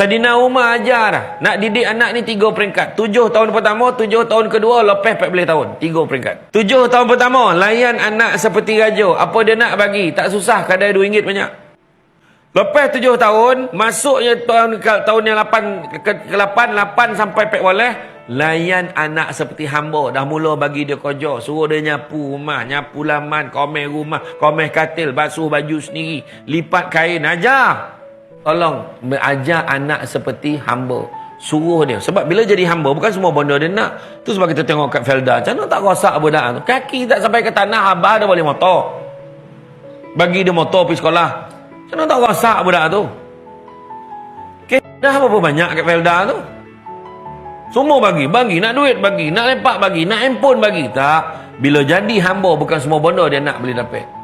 Sadina Umar ajar dah. Nak didik anak ni tiga peringkat. Tujuh tahun pertama, tujuh tahun kedua, lepas 14 tahun. Tiga peringkat. Tujuh tahun pertama, layan anak seperti raja. Apa dia nak bagi? Tak susah, kadang RM2 banyak. Lepas tujuh tahun, masuknya tahun tahun yang lapan ke, ke lapan, lapan sampai pek waleh, layan anak seperti hamba. Dah mula bagi dia kerja. Suruh dia nyapu rumah, nyapu laman, komeh rumah, komeh katil, basuh baju sendiri, lipat kain, ajar. Tolong, ajar anak seperti hamba. Suruh dia. Sebab bila jadi hamba, bukan semua benda dia nak. Tu sebab kita tengok kat Felda. Macam mana tak rosak budak tu? Kaki tak sampai ke tanah, abah dah boleh motor. Bagi dia motor pergi sekolah. Macam mana tak rosak budak tu? Dah berapa banyak kat Felda tu? Semua bagi. Bagi. Nak duit bagi. Nak lepak bagi. Nak handphone bagi. Tak. Bila jadi hamba, bukan semua benda dia nak boleh dapat.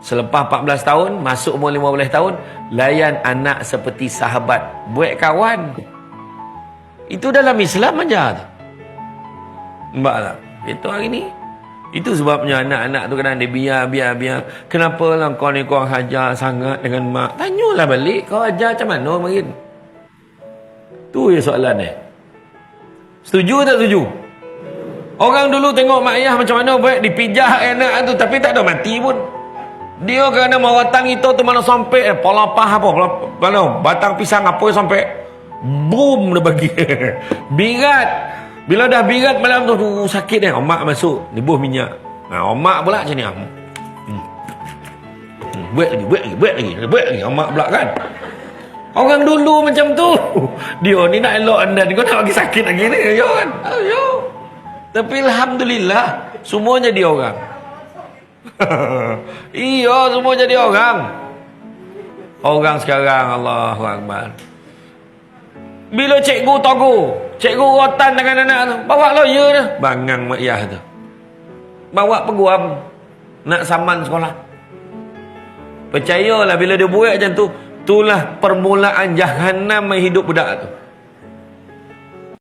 Selepas 14 tahun, masuk umur 15 tahun, layan anak seperti sahabat. Buat kawan. Itu dalam Islam aja. tu. Nampak tak? Itu hari ni. Itu sebabnya anak-anak tu kadang dia biar, biar, biar. Kenapa lah kau ni kau hajar sangat dengan mak? Tanyalah balik. Kau ajar macam mana makin? Tu je soalan ni. Setuju tak setuju? Orang dulu tengok mak ayah macam mana buat dipijak anak tu tapi tak ada mati pun. Dia kerana mawatan itu tu mana sampai eh, polapah apa, pola- mana batang pisang apa yang sampai boom dia bagi. birat. Bila dah birat malam tu, tu sakit eh. Omak masuk, nibuh minyak. Nah, omak pula macam ni. Hmm. Hmm, Buat lagi, buat lagi, buat lagi, buat lagi. Omak pula kan. Orang dulu macam tu. Dia ni nak elok anda ni. Kau nak bagi sakit lagi ni. Yo kan. Yo. Tapi Alhamdulillah. Semua jadi orang. iya, semua jadi orang. Orang sekarang, Allahu Akbar. Bila cikgu togu, cikgu rotan dengan anak tu, bawa lawyer dia. Bangang mak ayah tu. Bawa peguam. Nak saman sekolah. Percayalah bila dia buat macam tu, itulah permulaan jahanam hidup budak tu.